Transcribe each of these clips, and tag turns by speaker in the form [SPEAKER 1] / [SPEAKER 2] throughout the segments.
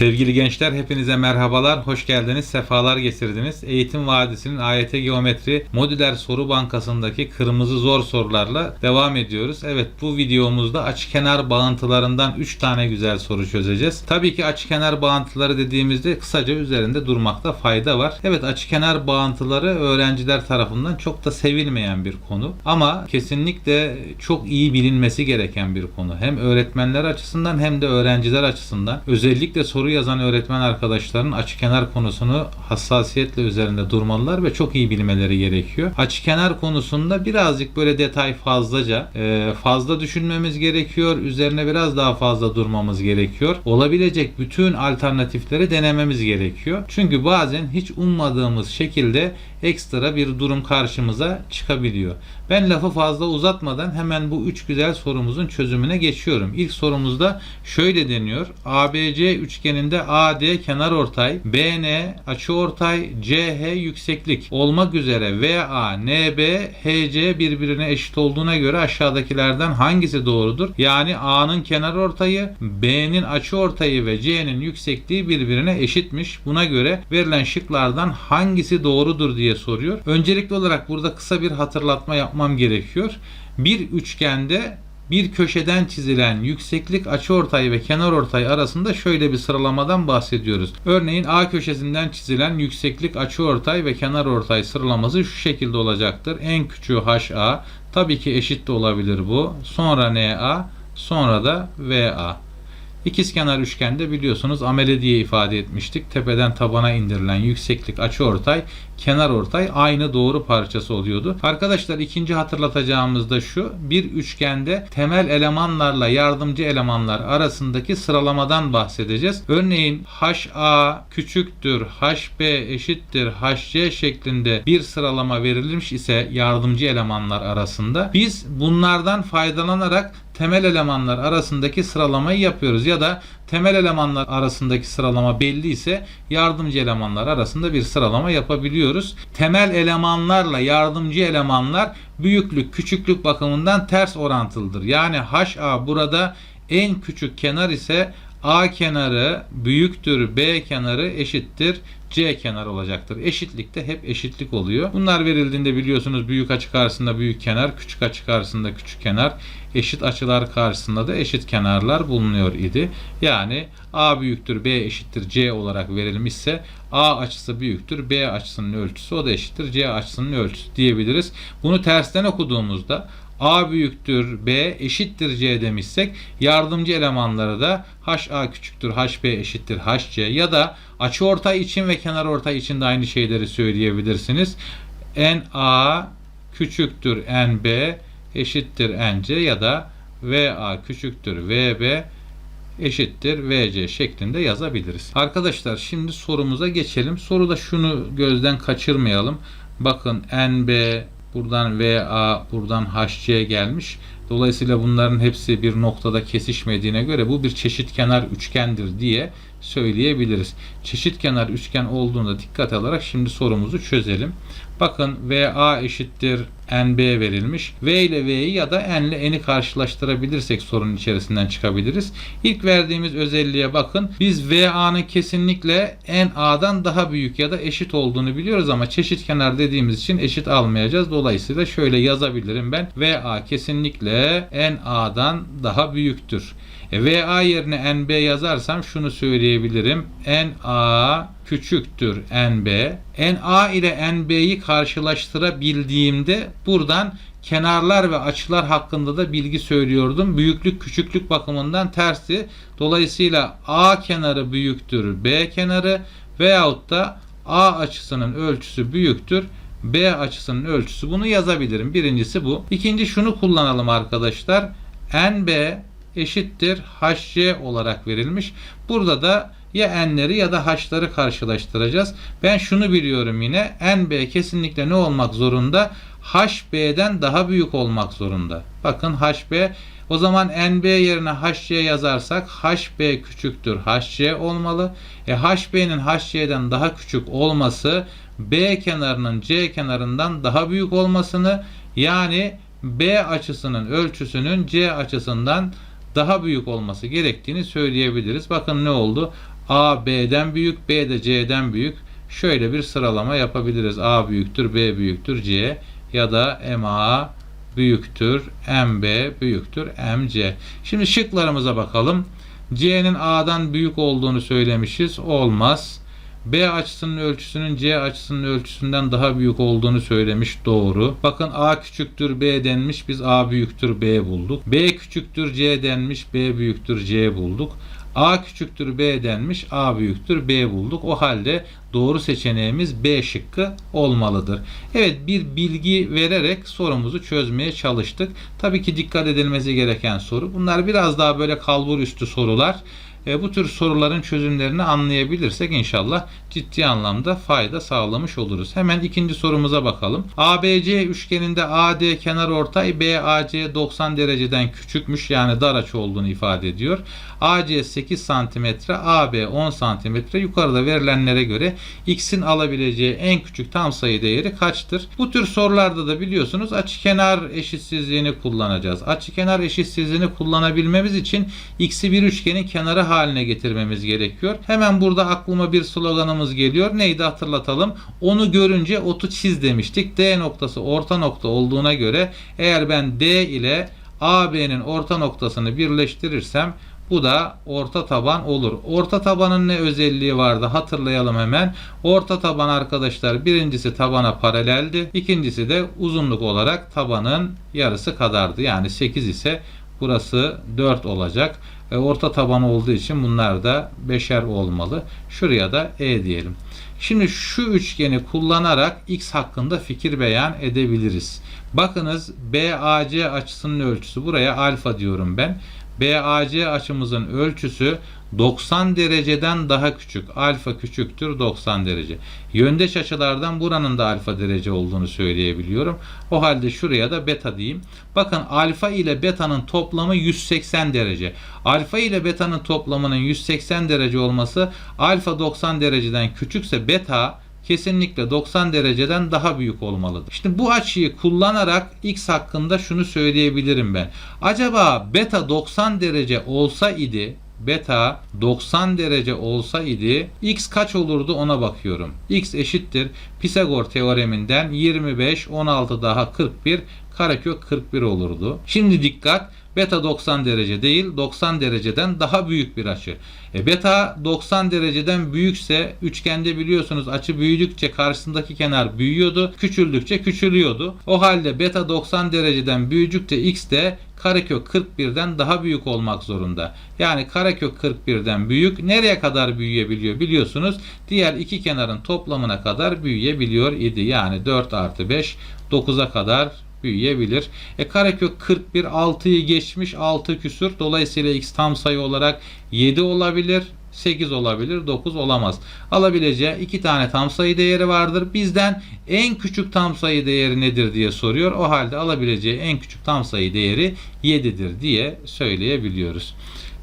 [SPEAKER 1] Sevgili gençler hepinize merhabalar, hoş geldiniz, sefalar getirdiniz. Eğitim Vadisi'nin AYT Geometri Modüler Soru Bankası'ndaki kırmızı zor sorularla devam ediyoruz. Evet bu videomuzda açıkenar bağıntılarından 3 tane güzel soru çözeceğiz. Tabii ki açıkenar bağıntıları dediğimizde kısaca üzerinde durmakta fayda var. Evet açıkenar bağıntıları öğrenciler tarafından çok da sevilmeyen bir konu. Ama kesinlikle çok iyi bilinmesi gereken bir konu. Hem öğretmenler açısından hem de öğrenciler açısından. Özellikle soru yazan öğretmen arkadaşların açıkenar konusunu hassasiyetle üzerinde durmalılar ve çok iyi bilmeleri gerekiyor. Açıkenar konusunda birazcık böyle detay fazlaca e, fazla düşünmemiz gerekiyor. Üzerine biraz daha fazla durmamız gerekiyor. Olabilecek bütün alternatifleri denememiz gerekiyor. Çünkü bazen hiç ummadığımız şekilde ekstra bir durum karşımıza çıkabiliyor. Ben lafı fazla uzatmadan hemen bu üç güzel sorumuzun çözümüne geçiyorum. İlk sorumuzda şöyle deniyor. ABC üçgeninde AD kenarortay, BN açıortay, CH yükseklik olmak üzere VA, NB, HC birbirine eşit olduğuna göre aşağıdakilerden hangisi doğrudur? Yani A'nın kenarortayı, B'nin açıortayı ve C'nin yüksekliği birbirine eşitmiş. Buna göre verilen şıklardan hangisi doğrudur diye soruyor. Öncelikli olarak burada kısa bir hatırlatma yapmam gerekiyor. Bir üçgende bir köşeden çizilen yükseklik açıortay ve kenarortay arasında şöyle bir sıralamadan bahsediyoruz. Örneğin A köşesinden çizilen yükseklik açıortay ve kenarortay sıralaması şu şekilde olacaktır. En küçüğü HA, tabii ki eşit de olabilir bu. Sonra NA, sonra da VA. İkizkenar üçgende biliyorsunuz amele diye ifade etmiştik. Tepeden tabana indirilen yükseklik açıortay, kenarortay aynı doğru parçası oluyordu. Arkadaşlar ikinci hatırlatacağımız da şu. Bir üçgende temel elemanlarla yardımcı elemanlar arasındaki sıralamadan bahsedeceğiz. Örneğin HA küçüktür, HB eşittir, HC şeklinde bir sıralama verilmiş ise yardımcı elemanlar arasında biz bunlardan faydalanarak temel elemanlar arasındaki sıralamayı yapıyoruz ya da temel elemanlar arasındaki sıralama belli ise yardımcı elemanlar arasında bir sıralama yapabiliyoruz. Temel elemanlarla yardımcı elemanlar büyüklük küçüklük bakımından ters orantılıdır. Yani HA burada en küçük kenar ise A kenarı büyüktür B kenarı eşittir C kenar olacaktır. Eşitlikte hep eşitlik oluyor. Bunlar verildiğinde biliyorsunuz büyük açı karşısında büyük kenar, küçük açı karşısında küçük kenar, eşit açılar karşısında da eşit kenarlar bulunuyor idi. Yani A büyüktür B eşittir C olarak verilmişse A açısı büyüktür B açısının ölçüsü o da eşittir C açısının ölçüsü diyebiliriz. Bunu tersten okuduğumuzda A büyüktür B eşittir C demişsek yardımcı elemanları da HA küçüktür HB eşittir HC ya da açıortay için ve kenarortay için de aynı şeyleri söyleyebilirsiniz. NA küçüktür NB eşittir NC ya da VA küçüktür VB eşittir VC şeklinde yazabiliriz. Arkadaşlar şimdi sorumuza geçelim. Soruda şunu gözden kaçırmayalım. Bakın NB buradan VA buradan HC gelmiş. Dolayısıyla bunların hepsi bir noktada kesişmediğine göre bu bir çeşit kenar üçgendir diye söyleyebiliriz. Çeşit kenar üçgen olduğunda dikkat alarak şimdi sorumuzu çözelim. Bakın VA eşittir NB verilmiş. V ile V'yi ya da N ile N'i karşılaştırabilirsek sorunun içerisinden çıkabiliriz. İlk verdiğimiz özelliğe bakın. Biz VA'nın kesinlikle NA'dan daha büyük ya da eşit olduğunu biliyoruz ama çeşit kenar dediğimiz için eşit almayacağız. Dolayısıyla şöyle yazabilirim ben. VA kesinlikle NA'dan daha büyüktür. E, VA yerine NB yazarsam şunu söyleyebilirim. NA küçüktür NB. NA ile NB'yi karşılaştırabildiğimde buradan kenarlar ve açılar hakkında da bilgi söylüyordum. Büyüklük küçüklük bakımından tersi. Dolayısıyla A kenarı büyüktür B kenarı veyahut da A açısının ölçüsü büyüktür B açısının ölçüsü. Bunu yazabilirim. Birincisi bu. İkinci şunu kullanalım arkadaşlar. NB eşittir HC olarak verilmiş. Burada da ya n'leri ya da h'ları karşılaştıracağız. Ben şunu biliyorum yine. NB kesinlikle ne olmak zorunda? HB'den daha büyük olmak zorunda. Bakın HB o zaman NB yerine HC yazarsak HB küçüktür HC olmalı. E HB'nin HC'den daha küçük olması B kenarının C kenarından daha büyük olmasını yani B açısının ölçüsünün C açısından daha büyük olması gerektiğini söyleyebiliriz. Bakın ne oldu? A B'den büyük, B de C'den büyük. Şöyle bir sıralama yapabiliriz. A büyüktür, B büyüktür, C ya da MA büyüktür, MB büyüktür, MC. Şimdi şıklarımıza bakalım. C'nin A'dan büyük olduğunu söylemişiz. Olmaz. B açısının ölçüsünün C açısının ölçüsünden daha büyük olduğunu söylemiş. Doğru. Bakın A küçüktür B denmiş. Biz A büyüktür B bulduk. B küçüktür C denmiş. B büyüktür C bulduk. A küçüktür B denmiş. A büyüktür B bulduk. O halde doğru seçeneğimiz B şıkkı olmalıdır. Evet bir bilgi vererek sorumuzu çözmeye çalıştık. Tabii ki dikkat edilmesi gereken soru. Bunlar biraz daha böyle kalbur üstü sorular. E, bu tür soruların çözümlerini anlayabilirsek inşallah ciddi anlamda fayda sağlamış oluruz. Hemen ikinci sorumuza bakalım. ABC üçgeninde AD kenar ortay BAC 90 dereceden küçükmüş yani dar açı olduğunu ifade ediyor. AC 8 cm, AB 10 cm. Yukarıda verilenlere göre x'in alabileceği en küçük tam sayı değeri kaçtır? Bu tür sorularda da biliyorsunuz açıkenar eşitsizliğini kullanacağız. Açıkenar eşitsizliğini kullanabilmemiz için x'i bir üçgenin kenarı haline getirmemiz gerekiyor. Hemen burada aklıma bir sloganımız geliyor. Neydi hatırlatalım. Onu görünce otu çiz demiştik. D noktası orta nokta olduğuna göre eğer ben D ile AB'nin orta noktasını birleştirirsem bu da orta taban olur. Orta tabanın ne özelliği vardı hatırlayalım hemen. Orta taban arkadaşlar birincisi tabana paraleldi. İkincisi de uzunluk olarak tabanın yarısı kadardı. Yani 8 ise burası 4 olacak. E, orta taban olduğu için bunlar da beşer olmalı. Şuraya da E diyelim. Şimdi şu üçgeni kullanarak x hakkında fikir beyan edebiliriz. Bakınız BAC açısının ölçüsü buraya alfa diyorum ben. BAC açımızın ölçüsü 90 dereceden daha küçük. Alfa küçüktür 90 derece. Yöndeş açılardan buranın da alfa derece olduğunu söyleyebiliyorum. O halde şuraya da beta diyeyim. Bakın alfa ile beta'nın toplamı 180 derece. Alfa ile beta'nın toplamının 180 derece olması alfa 90 dereceden küçükse beta kesinlikle 90 dereceden daha büyük olmalıdır. İşte bu açıyı kullanarak x hakkında şunu söyleyebilirim ben. Acaba beta 90 derece olsa idi beta 90 derece olsa idi x kaç olurdu ona bakıyorum. x eşittir Pisagor teoreminden 25 16 daha 41 karekök 41 olurdu. Şimdi dikkat beta 90 derece değil 90 dereceden daha büyük bir açı. E, beta 90 dereceden büyükse üçgende biliyorsunuz açı büyüdükçe karşısındaki kenar büyüyordu. Küçüldükçe küçülüyordu. O halde beta 90 dereceden büyüdükçe x de karekök 41'den daha büyük olmak zorunda. Yani karekök 41'den büyük nereye kadar büyüyebiliyor biliyorsunuz. Diğer iki kenarın toplamına kadar büyüyebiliyor idi. Yani 4 artı 5 9'a kadar büyüyebilir. E karekök 41 6'yı geçmiş 6 küsür. Dolayısıyla x tam sayı olarak 7 olabilir. 8 olabilir, 9 olamaz. Alabileceği iki tane tam sayı değeri vardır. Bizden en küçük tam sayı değeri nedir diye soruyor. O halde alabileceği en küçük tam sayı değeri 7'dir diye söyleyebiliyoruz.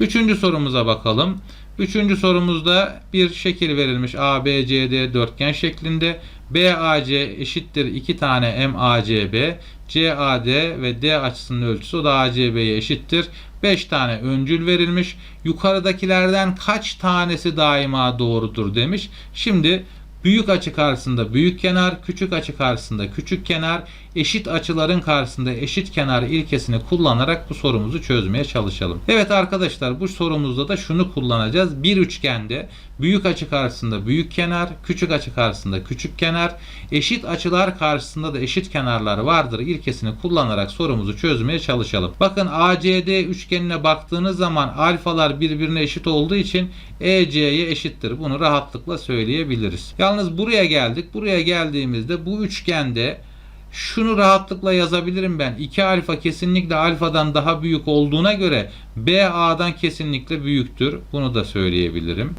[SPEAKER 1] Üçüncü sorumuza bakalım. Üçüncü sorumuzda bir şekil verilmiş ABCD dörtgen şeklinde. BAC eşittir 2 tane MACB. CAD ve D açısının ölçüsü o da ACB'ye eşittir. 5 tane öncül verilmiş. Yukarıdakilerden kaç tanesi daima doğrudur demiş. Şimdi büyük açı karşısında büyük kenar, küçük açı karşısında küçük kenar, eşit açıların karşısında eşit kenar ilkesini kullanarak bu sorumuzu çözmeye çalışalım. Evet arkadaşlar bu sorumuzda da şunu kullanacağız. Bir üçgende büyük açı karşısında büyük kenar, küçük açı karşısında küçük kenar, eşit açılar karşısında da eşit kenarlar vardır ilkesini kullanarak sorumuzu çözmeye çalışalım. Bakın ACD üçgenine baktığınız zaman alfalar birbirine eşit olduğu için EC'ye eşittir. Bunu rahatlıkla söyleyebiliriz. Yalnız buraya geldik. Buraya geldiğimizde bu üçgende şunu rahatlıkla yazabilirim ben. 2 alfa kesinlikle alfadan daha büyük olduğuna göre B A'dan kesinlikle büyüktür. Bunu da söyleyebilirim.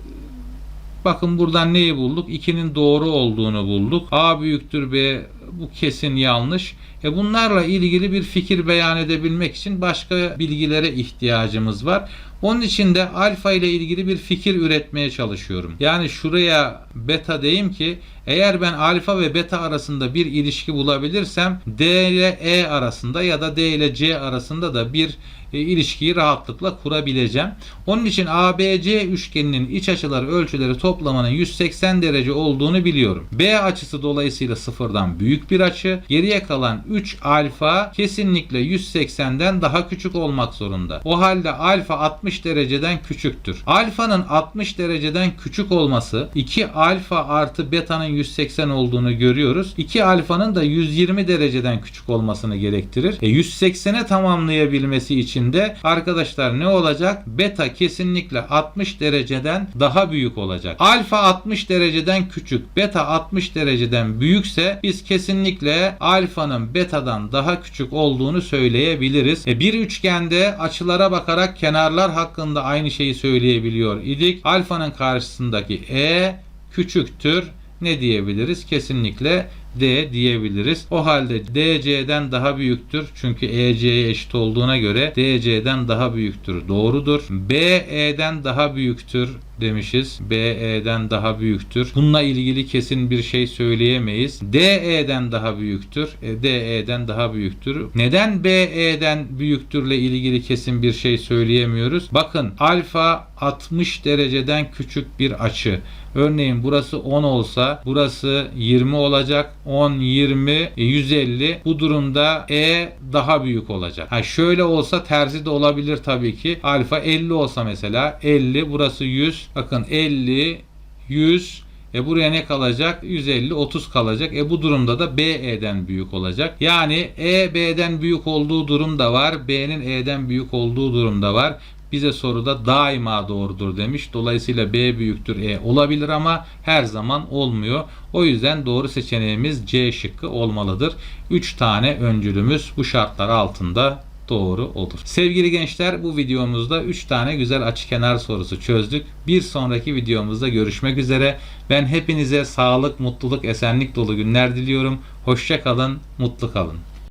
[SPEAKER 1] Bakın buradan neyi bulduk? 2'nin doğru olduğunu bulduk. A büyüktür B bu kesin yanlış. E bunlarla ilgili bir fikir beyan edebilmek için başka bilgilere ihtiyacımız var. Onun için de alfa ile ilgili bir fikir üretmeye çalışıyorum. Yani şuraya beta diyeyim ki eğer ben alfa ve beta arasında bir ilişki bulabilirsem D ile E arasında ya da D ile C arasında da bir e, ilişkiyi rahatlıkla kurabileceğim. Onun için ABC üçgeninin iç açıları ölçüleri toplamının 180 derece olduğunu biliyorum. B açısı dolayısıyla sıfırdan büyük bir açı. Geriye kalan 3 alfa kesinlikle 180'den daha küçük olmak zorunda. O halde alfa 60 dereceden küçüktür. Alfanın 60 dereceden küçük olması 2 alfa artı beta'nın 180 olduğunu görüyoruz. 2 alfanın da 120 dereceden küçük olmasını gerektirir. E 180'e tamamlayabilmesi için de arkadaşlar ne olacak? Beta kesinlikle 60 dereceden daha büyük olacak. Alfa 60 dereceden küçük, beta 60 dereceden büyükse biz kesinlikle alfanın betadan daha küçük olduğunu söyleyebiliriz. E bir üçgende açılara bakarak kenarlar hakkında aynı şeyi söyleyebiliyor idik. Alfanın karşısındaki E küçüktür ne diyebiliriz? Kesinlikle D diyebiliriz. O halde DC'den daha büyüktür. Çünkü EC'ye eşit olduğuna göre DC'den daha büyüktür. Doğrudur. BE'den daha büyüktür demişiz. BE'den daha büyüktür. Bununla ilgili kesin bir şey söyleyemeyiz. DE'den daha büyüktür. E, DE'den daha büyüktür. Neden BE'den büyüktürle ilgili kesin bir şey söyleyemiyoruz? Bakın alfa 60 dereceden küçük bir açı. Örneğin burası 10 olsa burası 20 olacak. 10, 20, 150. Bu durumda E daha büyük olacak. Ha şöyle olsa tersi de olabilir tabii ki. Alfa 50 olsa mesela 50 burası 100. Bakın 50, 100 e buraya ne kalacak? 150, 30 kalacak. E bu durumda da BE'den büyük olacak. Yani E B'den büyük olduğu durum da var. B'nin E'den büyük olduğu durum da var bize soruda daima doğrudur demiş. Dolayısıyla B büyüktür E olabilir ama her zaman olmuyor. O yüzden doğru seçeneğimiz C şıkkı olmalıdır. 3 tane öncülümüz bu şartlar altında doğru olur. Sevgili gençler bu videomuzda 3 tane güzel açıkenar sorusu çözdük. Bir sonraki videomuzda görüşmek üzere. Ben hepinize sağlık, mutluluk, esenlik dolu günler diliyorum. Hoşça kalın, mutlu kalın.